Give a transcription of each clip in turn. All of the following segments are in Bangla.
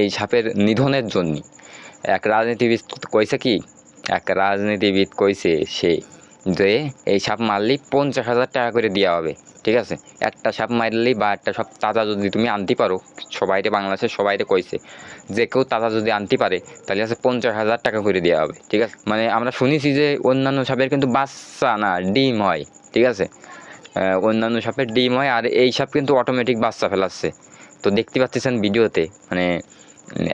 এই সাপের নিধনের জন্য। এক রাজনীতিবিদ কইছে কি, এক রাজনীতিবিদ কইছে সে যে এই সাপ মারলেই পঞ্চাশ হাজার টাকা করে দেওয়া হবে, ঠিক আছে? একটা সাপ মারলেই বা একটা সাপ তাজা যদি তুমি আনতে পারো, সবাইরে বাংলাদেশের সবাইরে কইছে, যে কেউ তাজা যদি আনতে পারে, তাহলে আছে পঞ্চাশ হাজার টাকা করে দেওয়া হবে, ঠিক আছে? মানে আমরা শুনেছি যে অন্যান্য সাপের কিন্তু বাচ্চা না, ডিম হয়, ঠিক আছে? অন্যান্য সাপের ডিম হয়, আর এই সাপ কিন্তু অটোমেটিক বাচ্চা ফেলাচ্ছে। তো দেখতে পাচ্ছেন ভিডিওতে মানে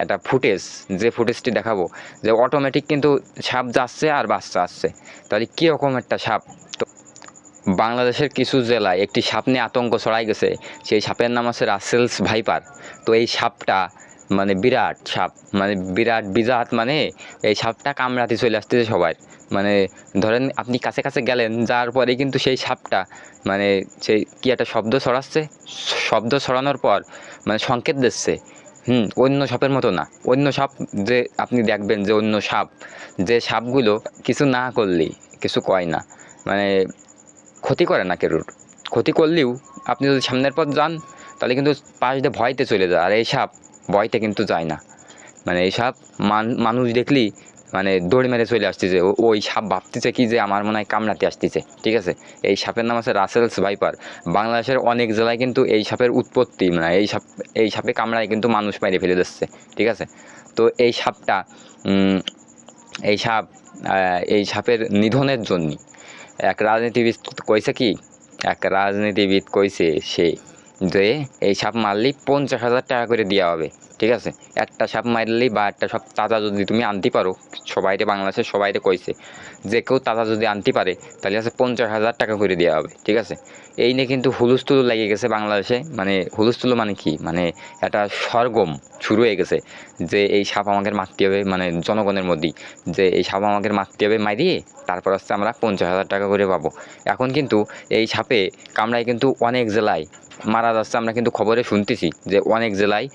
একটা ফুটেজ, যে ফুটেজটি দেখাবো, যে অটোমেটিক কিন্তু সাপ যাচ্ছে আর বাচ্চা আসছে তাহলে কীরকম একটা সাপ তো বাংলাদেশের কিছু জেলায় একটি সাপ নিয়ে আতঙ্ক ছড়াই গেছে, সেই সাপের নাম আছে রাসেলস ভাইপার। তো এই সাপটা মানে বিরাট সাপ মানে বিরাট বিজাত মানে এই সাপটা কামড়াতে চলে আসতেছে সবার মানে ধরেন আপনি কাছে কাছে গেলেন, যাওয়ার পরে কিন্তু সেই সাপটা মানে সেই কি একটা শব্দ ছড়াচ্ছে? শব্দ ছড়ানোর পর মানে সংকেত দিচ্ছে। হুম, অন্য সাপের মতো না। অন্য সাপ যে আপনি দেখবেন যে অন্য সাপ, যে সাপগুলো কিছু না করলেই কিছু কয় না। মানে ক্ষতি করে না কেউর ক্ষতি করলেও আপনি যদি সামনের পথ যান, তাহলে কিন্তু পাশ দিয়ে ভয়তে চলে যায়। আর এই সাপ ভয়তে কিন্তু যায় না। মানে এই সাপ মান, মানুষ দেখলেই মানে দড়ি মেরে চলে আসতেছে। ওই সাপ ভাবতেছে কি যে আমার মনে হয় কামড়াতে আসতেছে, ঠিক আছে? এই সাপের নাম আছে রাসেলস ভাইপার। বাংলাদেশের অনেক জেলায় কিন্তু এই সাপের উৎপত্তি মানে এই সাপ, এই সাপে কামড়ায় কিন্তু মানুষ মেরে ফেলে দিচ্ছে, ঠিক আছে? তো এই সাপটা এই সাপ এই সাপের নিধনের জন্য এক রাজনীতিবিদ কইছে কি? এক রাজনীতিবিদ কইছে সে যে এই সাপ মারলেই পঞ্চাশ হাজার টাকা করে দেওয়া হবে, ঠিক আছে? একটা সাপ মারলেই বা একটা সাপ তাজা যদি তুমি আনতে পারো, সবাইরে বাংলাদেশের সবাইরে কইছে, যে কেউ তাজা যদি আনতে পারে, তাহলে আছে পঞ্চাশ হাজার টাকা করে দেওয়া হবে, ঠিক আছে? এই নিয়ে কিন্তু হুলুস্থুলু লেগে গেছে বাংলাদেশে মানে হুলুস্থুলু মানে কি? মানে একটা সরগম শুরু হয়ে গেছে, যে এই সাপ আমাকে মারতে হবে মানে জনগণের মধ্যেই যে এই সাপ আমাকে মারতে হবে, মারিয়ে তারপর হচ্ছে আমরা পঞ্চাশ হাজার টাকা করে পাবো। এখন কিন্তু এই সাপে কামড়ায় কিন্তু অনেক জেলায় মারা যাচ্ছে, আমরা কিন্তু খবরে শুনতেছি যে অনেক জেলায়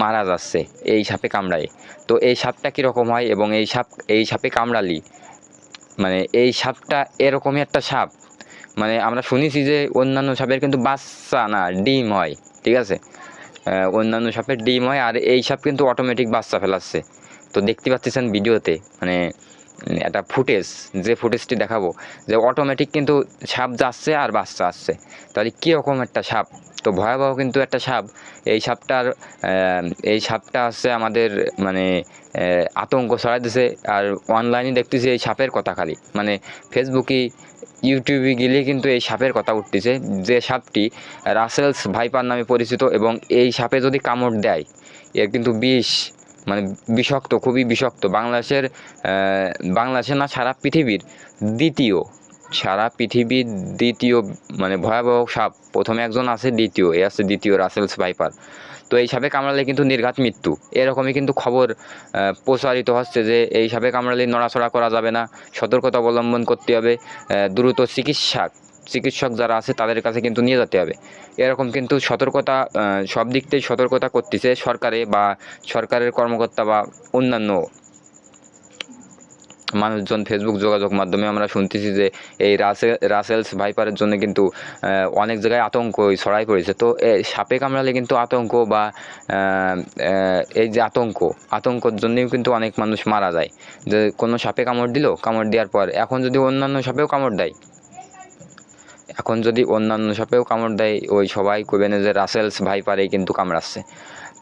মারা যাচ্ছে এই সাপে কামড়ায়। তো এই সাপটা কীরকম হয় এবং এই সাপ, এই সাপে কামড়ালি? মানে এই সাপটা এরকমই একটা সাপ। মানে আমরা শুনেছি যে অন্যান্য সাপের কিন্তু বাচ্চা না, ডিম হয়, ঠিক আছে? অন্যান্য সাপের ডিম হয় আর এই সাপ কিন্তু অটোমেটিক বাচ্চা ফেলাচ্ছে। তো দেখতে পাচ্ছেন ভিডিওতে মানে একটা ফুটেজ যে ফুটেজটি দেখাবো, যে অটোমেটিক কিন্তু সাপ যাচ্ছে আর বাচ্চা আসছে তাহলে কীরকম একটা সাপ? তো ভয়াবহ কিন্তু একটা সাপ। এই সাপটার এই সাপটা হচ্ছে আমাদের মানে আতঙ্ক ছড়াই দিছে। আর অনলাইনে দেখতেছি এই সাপের কথা খালি। মানে ফেসবুকে ইউটিউবে গেলে কিন্তু এই সাপের কথা উঠতেছে। যে সাপটি রাসেলস ভাইপার নামে পরিচিত এবং এই সাপে যদি কামড় দেয়, এর কিন্তু বিষ মানে বিষাক্ত, খুবই বিষাক্ত। বাংলাদেশের বাংলাদেশে না, সারা পৃথিবীর দ্বিতীয়, সারা পৃথিবীর দ্বিতীয় মানে ভয়াবহ সাপ। প্রথমে একজন আছে দ্বিতীয়, এ আছে দ্বিতীয় রাসেলস ভাইপার তো এই সাপে কামড়ালে কিন্তু নির্ঘাত মৃত্যু। এরকমই কিন্তু খবর প্রচারিত হচ্ছে যে এই সাপে কামড়ালে নড়াচড়া করা যাবে না। সতর্কতা অবলম্বন করতে হবে দ্রুত চিকিৎসা চিকিৎসক যারা আছে তাদের কাছে কিন্তু নিয়ে যেতে হবে। এরকম কিন্তু সতর্কতা সব দিক থেকে সতর্কতা করতেছে সরকারে বা সরকারের কর্মকর্তা বা অন্যান্য মানুষজন ফেসবুক যোগাযোগ মাধ্যমে আমরা শুনতেছি যে এই রাসে রাসেলস ভাইপারের জন্য কিন্তু অনেক জায়গায় আতঙ্ক ছড়াই পড়েছে। তো সাপে কামড়ালে কিন্তু আতঙ্ক বা এই যে আতঙ্ক, আতঙ্কর জন্যেও কিন্তু অনেক মানুষ মারা যায়। যে কোনো সাপে কামড় দিল, কামড় দেওয়ার পর। এখন যদি অন্যান্য সাপেও কামড় দেয় এখন যদি অন্যান্য সাপেও কামড় দেয়, ওই সবাই কইবে না যে রাসেলস ভাইপারেই কিন্তু কামড়াচ্ছে।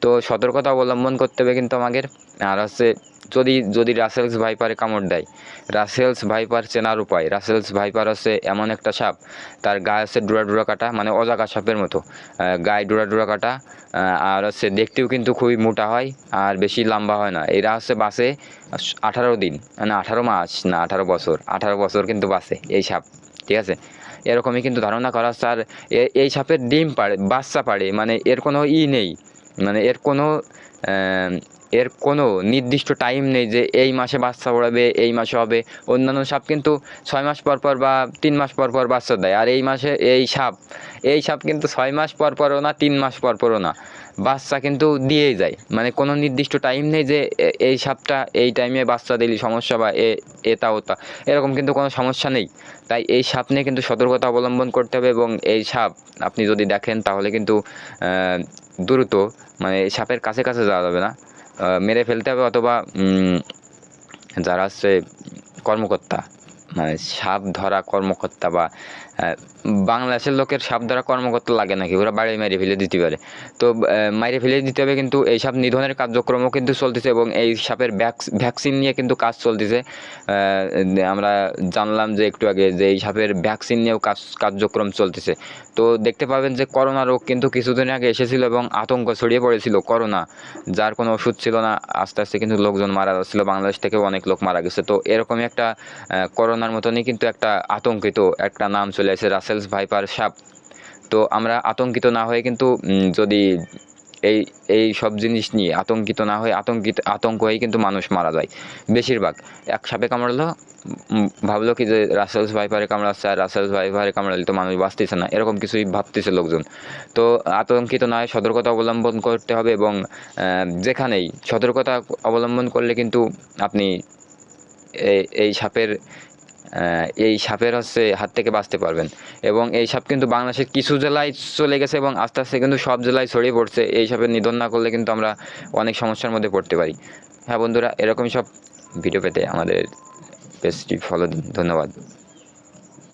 তো সতর্কতা অবলম্বন করতে হবে কিন্তু আমাদের। আর হচ্ছে যদি যদি রাসেলস ভাইপারে কামড় দেয়, রাসেলস ভাইপার চেনার উপায়। রাসেলস ভাইপার হচ্ছে এমন একটা সাপ, তার গায়ে হচ্ছে ডুরা ডুরা কাটা মানে অজাগা সাপের মতো। গায়ে ডুরা ডুরা কাটা আর হচ্ছে দেখতেও কিন্তু খুবই মোটা হয়, আর বেশি লম্বা হয় না। এরা হচ্ছে বাসে আঠারো দিন মানে আঠারো মাস না, আঠারো বছর। আঠারো বছর কিন্তু বাসে এই সাপ। ঠিক আছে? এরকমই কিন্তু ধারণা করা স্যার এই সাপের ডিম পাড়ে, বাচ্চা পাড়ে মানে এর কোনো ই নেই। মানে এর কোনো এর কোনো নির্দিষ্ট টাইম নেই যে এই মাসে বাচ্চা পড়াবে, এই মাসে হবে। অন্যান্য সাপ কিন্তু ছয় মাস পর পর বা তিন মাস পর পর বাচ্চা দেয়। আর এই মাসে এই সাপ এই সাপ কিন্তু ছয় মাস পর পরও না, তিন মাস পর পরও না। বাচ্চা কিন্তু দিয়েই যায়। মানে কোনো নির্দিষ্ট টাইম নেই যে এই সাপটা এই টাইমে বাচ্চা দিলি সমস্যা বা এ এটা ওটা এরকম কিন্তু কোনো সমস্যা নেই। তাই এই সাপ নিয়ে কিন্তু সতর্কতা অবলম্বন করতে হবে এবং এই সাপ আপনি যদি দেখেন তাহলে কিন্তু দ্রুত মানে সাপের কাছে কাছে যাওয়া যাবে না। মেরে ফেলতে হবে অথবা যারা হচ্ছে কর্মকর্তা মানে সাপ ধরা কর্মকর্তা বা বাংলাদেশের লোকের সাপ ধরা কর্মকর্তা লাগে নাকি? ওরা বাড়ি মেরে ফেলে দিতে পারে। তো মাইরে ফেলে দিতে হবে কিন্তু এই সাপ নিধনের কার্যক্রমও কিন্তু চলতেছে এবং এই সাপের ভ্যাকসিন নিয়ে কিন্তু কাজ চলতেছে। আমরা জানলাম যে একটু আগে যে এই সাপের ভ্যাকসিন নিয়েও কাজ, কার্যক্রম চলতেছে। তো দেখতে পাবেন যে করোনা রোগ কিন্তু কিছুদিন আগে এসেছিল এবং আতঙ্ক ছড়িয়ে পড়েছিল করোনা, যার কোনো ওষুধ ছিল না। আস্তে আস্তে কিন্তু লোকজন মারা যাচ্ছিল। বাংলাদেশ থেকেও অনেক লোক মারা গেছে। তো এরকমই একটা করোনার মতনই কিন্তু একটা আতঙ্কিত একটা নাম চলে আসে রাসেলস ভাইপার সাপ। তো আমরা আতঙ্কিত না হয়ে কিন্তু যদি এই এই সব জিনিস নিয়ে আতঙ্কিত না হয়ে, আতঙ্কিত, আতঙ্ক হয়েই কিন্তু মানুষ মারা যায়, বেশিরভাগ। এক সাপে কামড়ালো ভাবলো কি যে রাসেলস ভাইপারে কামড়াচ্ছে, আর রাসেলস ভাইপারে কামড়ালে তো মানুষ বাঁচতেছে না, এরকম কিছুই ভাবতেছে লোকজন। তো আতঙ্কিত না হয়ে সতর্কতা অবলম্বন করতে হবে এবং যেখানেই সতর্কতা অবলম্বন করলে কিন্তু আপনি এই সাপের এই সাপের হচ্ছে হাত থেকে বাঁচতে পারবেন। এবং এই সাপ কিন্তু বাংলাদেশের কিছু জেলায় চলে গেছে এবং আস্তে আস্তে কিন্তু সব জেলায় ছড়িয়ে পড়ছে। এই সাপের নিধন না করলে কিন্তু আমরা অনেক সমস্যার মধ্যে পড়তে পারি। হ্যাঁ বন্ধুরা, এরকমই সব ভিডিও পেতে আমাদের পেজটি ফলো ধন্যবাদ।